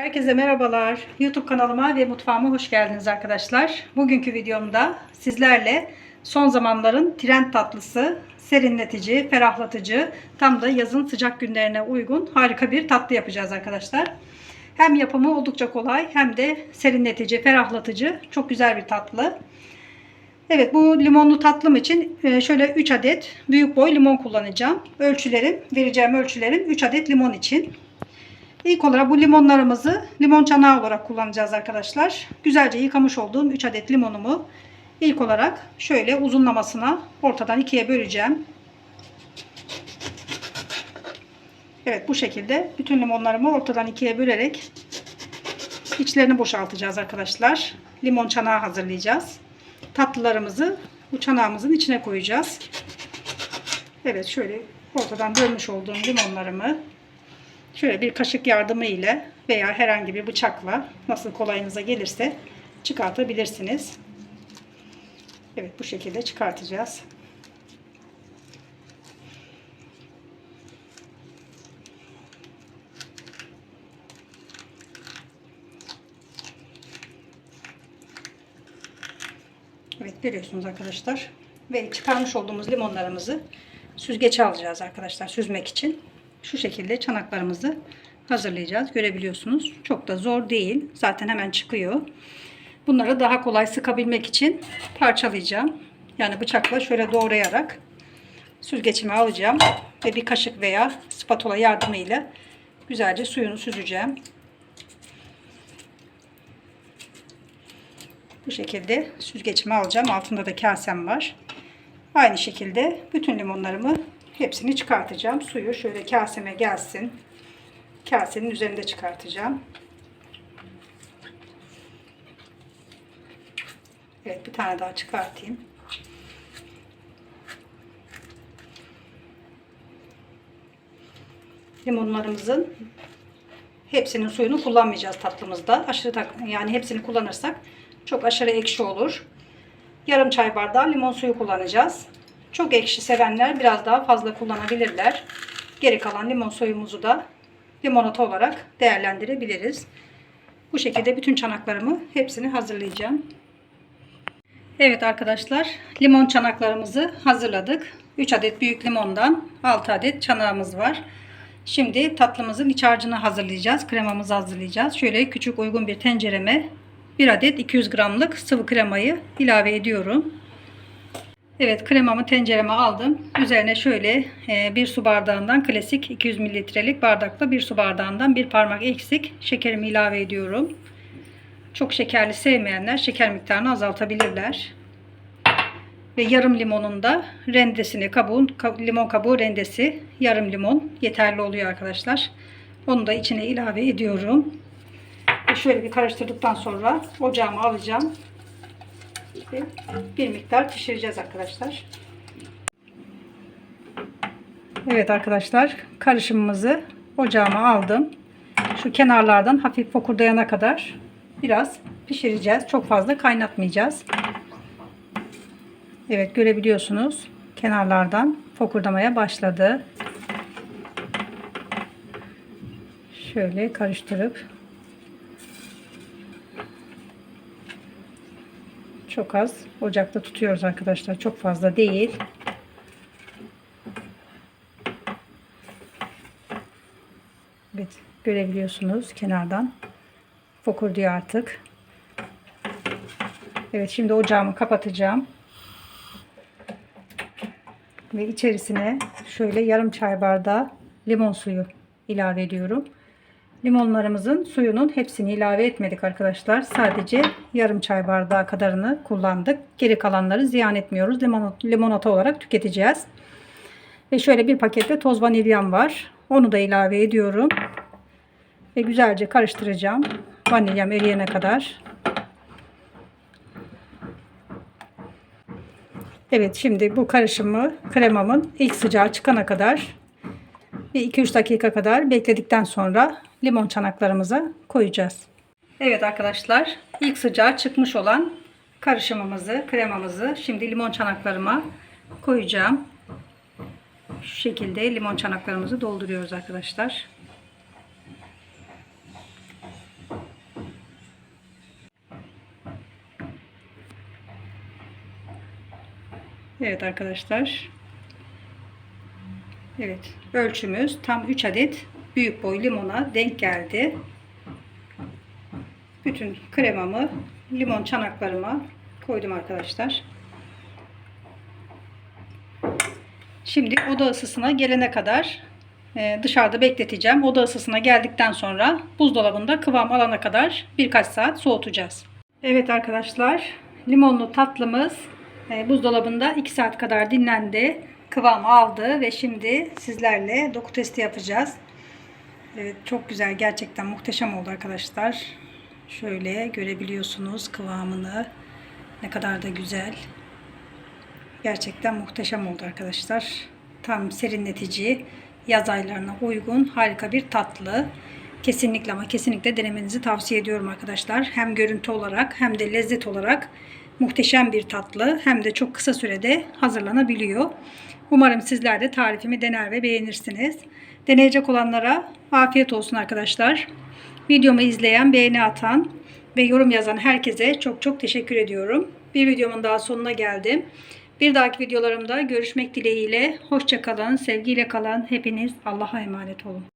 Herkese merhabalar. YouTube kanalıma ve mutfağıma hoş geldiniz arkadaşlar. Bugünkü videomda sizlerle son zamanların trend tatlısı, serinletici, ferahlatıcı, tam da yazın sıcak günlerine uygun harika bir tatlı yapacağız arkadaşlar. Hem yapımı oldukça kolay hem de serinletici, ferahlatıcı çok güzel bir tatlı. Evet bu limonlu tatlım için e, şöyle 3 adet büyük boy limon kullanacağım. Ölçülerim, vereceğim ölçülerim 3 adet limon için. İlk olarak bu limonlarımızı limon çanağı olarak kullanacağız arkadaşlar. Güzelce yıkamış olduğum 3 adet limonumu ilk olarak şöyle uzunlamasına ortadan ikiye böleceğim. Evet bu şekilde bütün limonlarımı ortadan ikiye bölerek içlerini boşaltacağız arkadaşlar. Limon çanağı hazırlayacağız. Tatlılarımızı bu çanağımızın içine koyacağız. Evet şöyle ortadan bölmüş olduğum limonlarımı şöyle bir kaşık yardımı ile veya herhangi bir bıçakla nasıl kolayınıza gelirse çıkartabilirsiniz. Evet bu şekilde çıkartacağız. Evet görüyorsunuz arkadaşlar. Ve çıkarmış olduğumuz limonlarımızı süzgeçe alacağız arkadaşlar süzmek için. Şu şekilde çanaklarımızı hazırlayacağız. Görebiliyorsunuz. Çok da zor değil. Zaten hemen çıkıyor. Bunları daha kolay sıkabilmek için parçalayacağım. Yani bıçakla şöyle doğrayarak süzgeçime alacağım. Ve bir kaşık veya spatula yardımıyla güzelce suyunu süzeceğim. Bu şekilde süzgeçime alacağım. Altında da kasem var. Aynı şekilde bütün limonlarımı hepsini çıkartacağım. Suyu şöyle kaseme gelsin. Kasenin üzerinde çıkartacağım. Evet bir tane daha çıkartayım. Limonlarımızın hepsinin suyunu kullanmayacağız tatlımızda. Aşırı tak yani hepsini kullanırsak çok aşırı ekşi olur. Yarım çay bardağı limon suyu kullanacağız. Çok ekşi sevenler biraz daha fazla kullanabilirler. Geri kalan limon suyumuzu da limonata olarak değerlendirebiliriz. Bu şekilde bütün çanaklarımı hepsini hazırlayacağım. Evet arkadaşlar limon çanaklarımızı hazırladık. 3 adet büyük limondan 6 adet çanağımız var. Şimdi tatlımızın iç harcını hazırlayacağız. Kremamızı hazırlayacağız. Şöyle küçük uygun bir tencereme 1 adet 200 gramlık sıvı kremayı ilave ediyorum. Evet kremamı tencereme aldım. Üzerine şöyle e, bir su bardağından klasik 200 mililitrelik bardakla bir su bardağından bir parmak eksik şekerimi ilave ediyorum. Çok şekerli sevmeyenler şeker miktarını azaltabilirler. Ve yarım limonun da rendesini, kabuğun, limon kabuğu rendesi yarım limon yeterli oluyor arkadaşlar. Onu da içine ilave ediyorum. Şöyle bir karıştırdıktan sonra ocağıma alacağım bir miktar pişireceğiz arkadaşlar. Evet arkadaşlar karışımımızı ocağıma aldım. Şu kenarlardan hafif fokurdayana kadar biraz pişireceğiz. Çok fazla kaynatmayacağız. Evet görebiliyorsunuz. Kenarlardan fokurdamaya başladı. Şöyle karıştırıp Çok az ocakta tutuyoruz arkadaşlar. Çok fazla değil. Evet görebiliyorsunuz kenardan. Fokur diyor artık. Evet şimdi ocağımı kapatacağım. Ve içerisine şöyle yarım çay bardağı limon suyu ilave ediyorum. Limonlarımızın suyunun hepsini ilave etmedik arkadaşlar. Sadece yarım çay bardağı kadarını kullandık. Geri kalanları ziyan etmiyoruz. limonata olarak tüketeceğiz. Ve şöyle bir pakette toz vanilyam var. Onu da ilave ediyorum. Ve güzelce karıştıracağım. Vanilyam eriyene kadar. Evet şimdi bu karışımı kremamın ilk sıcağı çıkana kadar bir 2-3 dakika kadar bekledikten sonra limon çanaklarımıza koyacağız. Evet arkadaşlar ilk sıcağı çıkmış olan karışımımızı, kremamızı şimdi limon çanaklarıma koyacağım. Şu şekilde limon çanaklarımızı dolduruyoruz arkadaşlar. Evet arkadaşlar. Evet ölçümüz tam 3 adet büyük boy limona denk geldi. Bütün kremamı limon çanaklarıma koydum arkadaşlar. Şimdi oda ısısına gelene kadar e, dışarıda bekleteceğim. Oda ısısına geldikten sonra buzdolabında kıvam alana kadar birkaç saat soğutacağız. Evet arkadaşlar limonlu tatlımız e, buzdolabında 2 saat kadar dinlendi. Kıvam aldı ve şimdi sizlerle doku testi yapacağız. Evet çok güzel gerçekten muhteşem oldu arkadaşlar. Şöyle görebiliyorsunuz kıvamını. Ne kadar da güzel. Gerçekten muhteşem oldu arkadaşlar. Tam serinletici, yaz aylarına uygun harika bir tatlı. Kesinlikle ama kesinlikle denemenizi tavsiye ediyorum arkadaşlar. Hem görüntü olarak hem de lezzet olarak muhteşem bir tatlı. Hem de çok kısa sürede hazırlanabiliyor. Umarım sizler de tarifimi dener ve beğenirsiniz. Deneyecek olanlara afiyet olsun arkadaşlar. Videomu izleyen, beğeni atan ve yorum yazan herkese çok çok teşekkür ediyorum. Bir videomun daha sonuna geldim. Bir dahaki videolarımda görüşmek dileğiyle. Hoşçakalın, sevgiyle kalın. Hepiniz Allah'a emanet olun.